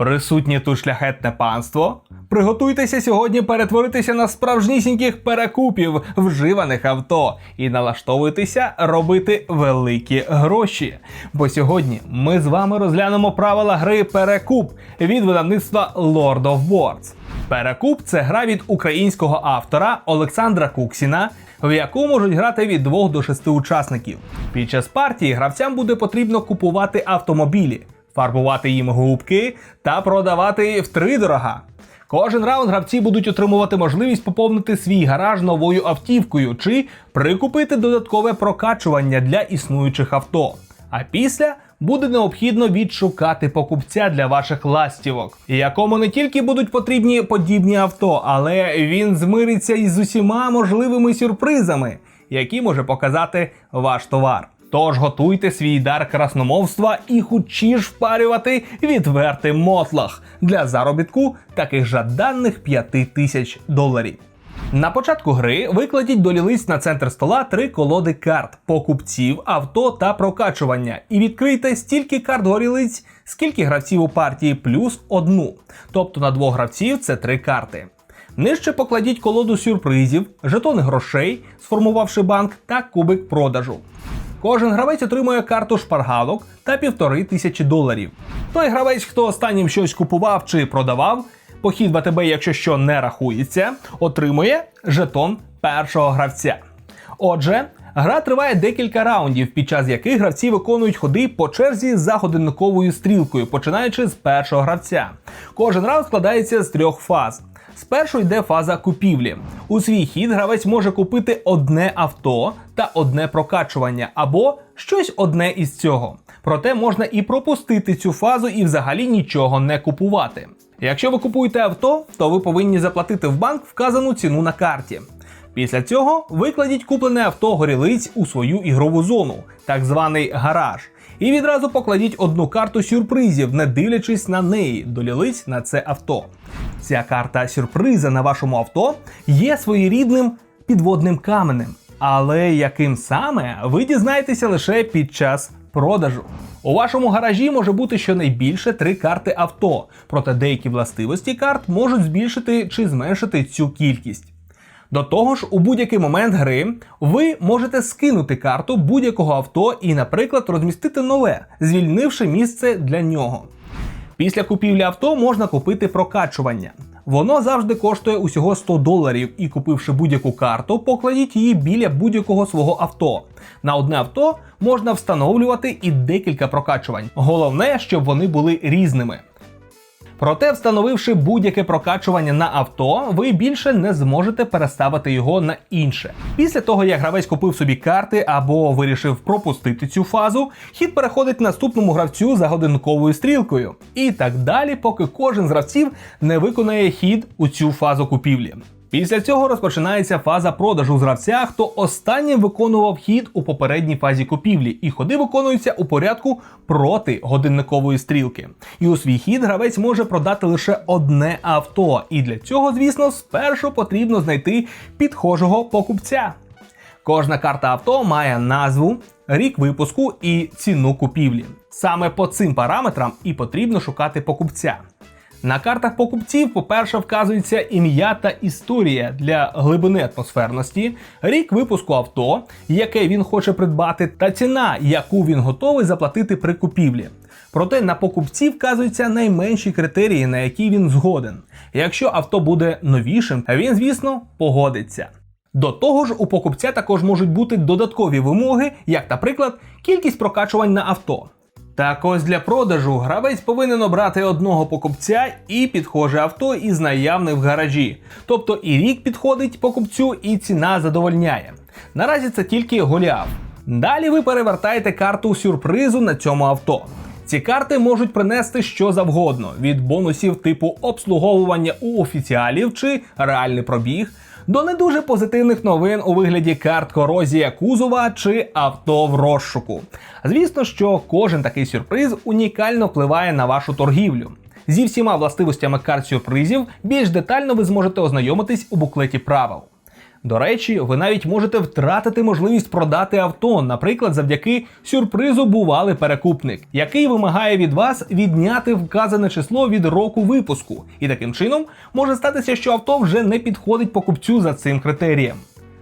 Присутнє тут шляхетне панство. Приготуйтеся сьогодні перетворитися на справжнісіньких перекупів вживаних авто і налаштовуйтеся робити великі гроші. Бо сьогодні ми з вами розглянемо правила гри Перекуп від видавництва Lord of Boards. Перекуп це гра від українського автора Олександра Куксіна, в яку можуть грати від 2 до 6 учасників. Під час партії гравцям буде потрібно купувати автомобілі, фарбувати їм губки та продавати втридорога. Кожен раунд гравці будуть отримувати можливість поповнити свій гараж новою автівкою чи прикупити додаткове прокачування для існуючих авто. А після буде необхідно відшукати покупця для ваших ластівок, якому не тільки будуть потрібні подібні авто, але він змириться із усіма можливими сюрпризами, які може показати ваш товар. Тож готуйте свій дар красномовства і хучі ж впарювати відвертий мотлах для заробітку таких жаданих 5 тисяч доларів. На початку гри викладіть до лілиць на центр стола три колоди карт покупців, авто та прокачування. І відкрийте стільки карт горілиць, скільки гравців у партії, плюс одну. Тобто на двох гравців це три карти. Нижче покладіть колоду сюрпризів, жетони грошей, сформувавши банк та кубик продажу. Кожен гравець отримує карту шпаргалок та півтори тисячі доларів. Той гравець, хто останнім щось купував чи продавав, похід в якщо що не рахується, отримує жетон першого гравця. Отже, гра триває декілька раундів, під час яких гравці виконують ходи по черзі за годинниковою стрілкою, починаючи з першого гравця. Кожен раунд складається з трьох фаз. Спершу йде фаза купівлі. У свій хід гравець може купити одне авто та одне прокачування, або щось одне із цього. Проте можна і пропустити цю фазу і взагалі нічого не купувати. Якщо ви купуєте авто, то ви повинні заплатити в банк вказану ціну на карті. Після цього викладіть куплене авто горілиць у свою ігрову зону, так званий гараж, і відразу покладіть одну карту сюрпризів, не дивлячись на неї, до лілиць на це авто. Ця карта сюрприза на вашому авто є своєрідним підводним каменем, але яким саме ви дізнаєтеся лише під час продажу. У вашому гаражі може бути щонайбільше три карти авто, проте деякі властивості карт можуть збільшити чи зменшити цю кількість. До того ж, у будь-який момент гри ви можете скинути карту будь-якого авто і, наприклад, розмістити нове, звільнивши місце для нього. Після купівлі авто можна купити прокачування. Воно завжди коштує усього 100 доларів, і купивши будь-яку карту, покладіть її біля будь-якого свого авто. На одне авто можна встановлювати і декілька прокачувань. Головне, щоб вони були різними. Проте, встановивши будь-яке прокачування на авто, ви більше не зможете переставити його на інше. Після того, як гравець купив собі карти або вирішив пропустити цю фазу, хід переходить наступному гравцю за годинковою стрілкою. І так далі, поки кожен з гравців не виконає хід у цю фазу купівлі. Після цього розпочинається фаза продажу з гравця, хто останнім виконував хід у попередній фазі купівлі, і ходи виконуються у порядку проти годинникової стрілки. І у свій хід гравець може продати лише одне авто. І для цього, звісно, спершу потрібно знайти підхожого покупця. Кожна карта авто має назву, рік випуску і ціну купівлі. Саме по цим параметрам і потрібно шукати покупця. На картах покупців, по-перше, вказується ім'я та історія для глибини атмосферності, рік випуску авто, яке він хоче придбати, та ціна, яку він готовий заплатити при купівлі. Проте на покупці вказуються найменші критерії, на які він згоден. Якщо авто буде новішим, він, звісно, погодиться. До того ж, у покупця також можуть бути додаткові вимоги, як, наприклад, кількість прокачувань на авто. Так ось для продажу гравець повинен обрати одного покупця і підхоже авто із наявних в гаражі. Тобто і рік підходить покупцю, і ціна задовольняє. Наразі це тільки Голіаф. Далі ви перевертаєте карту сюрпризу на цьому авто. Ці карти можуть принести що завгодно: від бонусів типу обслуговування у офіціалів чи реальний пробіг до не дуже позитивних новин у вигляді карт корозія кузова чи авто в розшуку. Звісно, що кожен такий сюрприз унікально впливає на вашу торгівлю. Зі всіма властивостями карт сюрпризів більш детально ви зможете ознайомитись у буклеті правил. До речі, ви навіть можете втратити можливість продати авто, наприклад, завдяки сюрпризу бувалий перекупник, який вимагає від вас відняти вказане число від року випуску. І таким чином може статися, що авто вже не підходить покупцю за цим критерієм.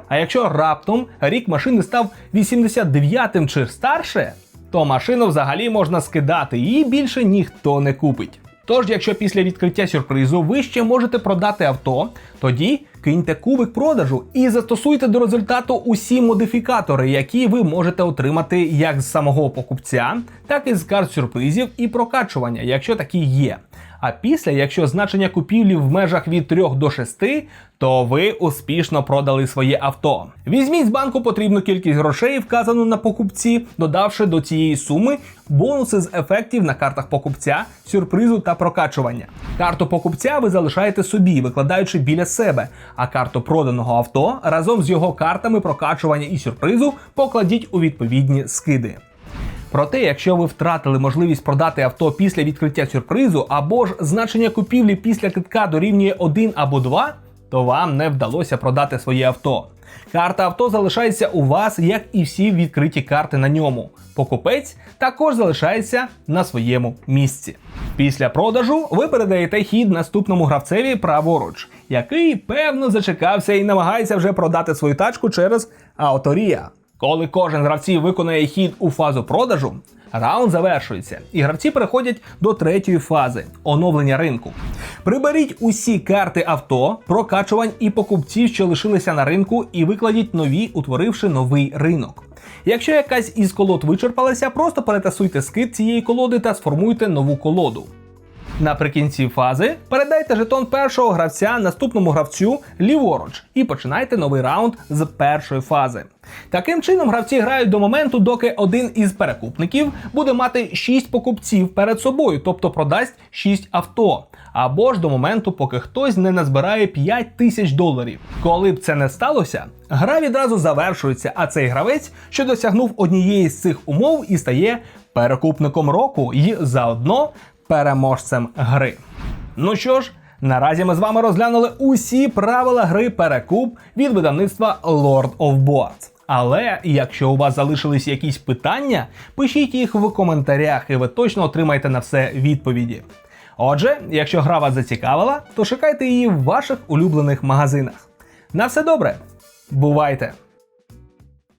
А якщо раптом рік машини став 89-м чи старше, то машину взагалі можна скидати, її більше ніхто не купить. Тож, якщо після відкриття сюрпризу ви ще можете продати авто, тоді киньте кубик продажу і застосуйте до результату усі модифікатори, які ви можете отримати як з самого покупця, так і з карт сюрпризів і прокачування, якщо такі є. А після, якщо значення купівлі в межах від 3 до 6, то ви успішно продали своє авто. Візьміть з банку потрібну кількість грошей, вказану на покупці, додавши до цієї суми бонуси з ефектів на картах покупця, сюрпризу та прокачування. Карту покупця ви залишаєте собі, викладаючи біля себе, а карту проданого авто разом з його картами прокачування і сюрпризу покладіть у відповідні скиди. Проте, якщо ви втратили можливість продати авто після відкриття сюрпризу, або ж значення купівлі після китка дорівнює 1 або 2, то вам не вдалося продати своє авто. Карта авто залишається у вас, як і всі відкриті карти на ньому. Покупець також залишається на своєму місці. Після продажу ви передаєте хід наступному гравцеві праворуч, який певно зачекався і намагається вже продати свою тачку через Ауторія. Коли кожен з гравців виконує хід у фазу продажу, раунд завершується, і гравці переходять до третьої фази оновлення ринку. Приберіть усі карти авто, прокачувань і покупців, що лишилися на ринку, і викладіть нові, утворивши новий ринок. Якщо якась із колод вичерпалася, просто перетасуйте скид цієї колоди та сформуйте нову колоду. Наприкінці фази передайте жетон першого гравця наступному гравцю ліворуч і починайте новий раунд з першої фази. Таким чином, гравці грають до моменту, доки один із перекупників буде мати 6 покупців перед собою, тобто продасть 6 авто. Або ж до моменту, поки хтось не назбирає 5 тисяч доларів. Коли б це не сталося, гра відразу завершується, а цей гравець, що досягнув однієї з цих умов, і стає перекупником року і заодно переможцем гри. Ну що ж, наразі ми з вами розглянули усі правила гри перекуп від видавництва Lord of Boards. Але якщо у вас залишились якісь питання, пишіть їх в коментарях, і ви точно отримаєте на все відповіді. Отже, якщо гра вас зацікавила, то шукайте її в ваших улюблених магазинах. На все добре, бувайте!